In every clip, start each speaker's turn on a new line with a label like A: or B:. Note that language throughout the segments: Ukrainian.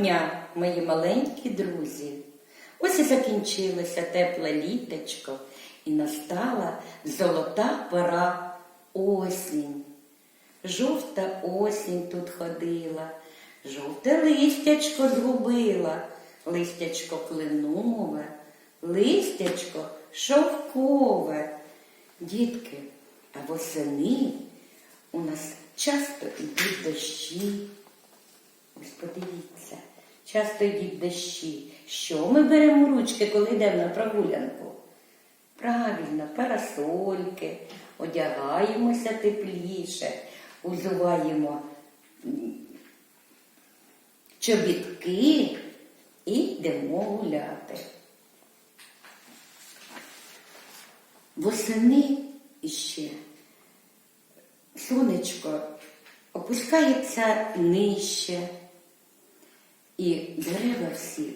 A: дня, мої маленькі друзі. Ось і закінчилося тепле літочко, і настала золота пора осінь. Жовта осінь тут ходила, жовте листячко згубила, листячко кленове, листячко шовкове. Дітки, а восени у нас часто йдуть дощі. Ось подивіться, часто йдуть дощі. Що ми беремо ручки, коли йдемо на прогулянку? Правильно, парасольки, одягаємося тепліше, узуваємо чобітки і йдемо гуляти. Восени іще сонечко опускається нижче, і дерева всі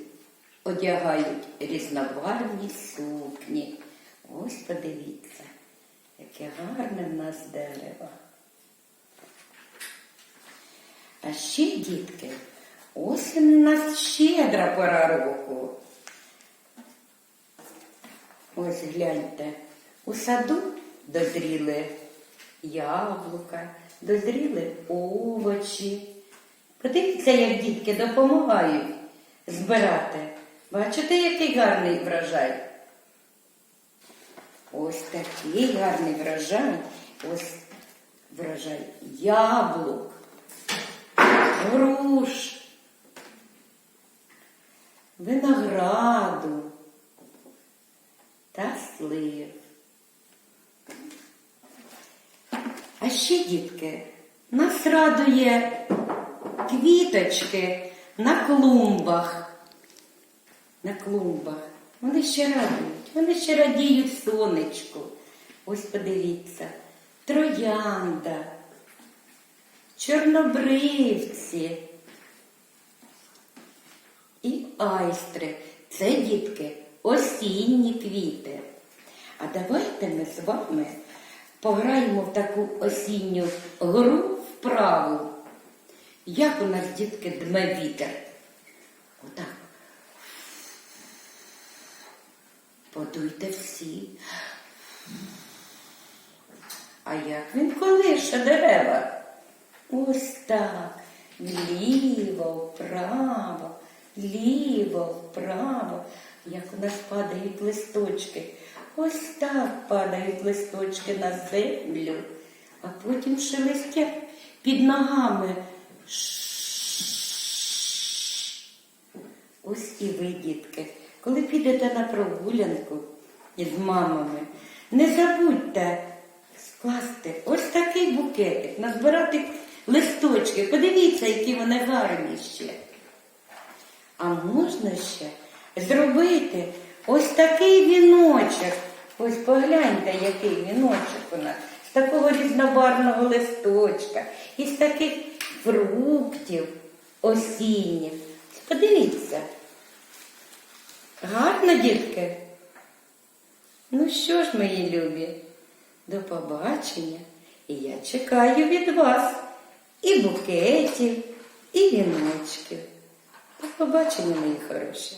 A: одягають різнобарвні сукні. Ось подивіться, яке гарне в нас дерево. А ще, дітки, осінь у нас щедра пора року. Ось гляньте, у саду дозріли яблука, дозріли овочі. Подивіться, як дітки допомагають збирати. Бачите, який гарний врожай? Ось такий гарний врожай. Ось врожай яблук, груш, винограду та слив. А ще, дітки, нас радує квіточки на клумбах. На клумбах. Вони ще радують, вони ще радіють сонечку. Ось подивіться, троянда, чорнобривці і айстри. Це дітки осінні квіти. А давайте ми з вами пограємо в таку осінню гру вправу. Як у нас, дітки, дме вітер? Отак. Подуйте всі. А як він колише дерева? Ось так. Вліво, вправо, ліво, вправо. Як у нас падають листочки. Ось так падають листочки на землю, а потім шелестять під ногами. Ось і ви, дітки, коли підете на прогулянку із мамами, не забудьте скласти ось такий букетик, назбирати листочки. Подивіться, які вони гарні ще. А можна ще зробити ось такий віночок. Ось погляньте, який віночок у нас. З такого різнобарвного листочка, із таких фруктів осінніх. Подивіться. Гарно, дітки? Ну що ж, мої любі, до побачення. І я чекаю від вас і букетів, і віночків. До побачення, мої хороші.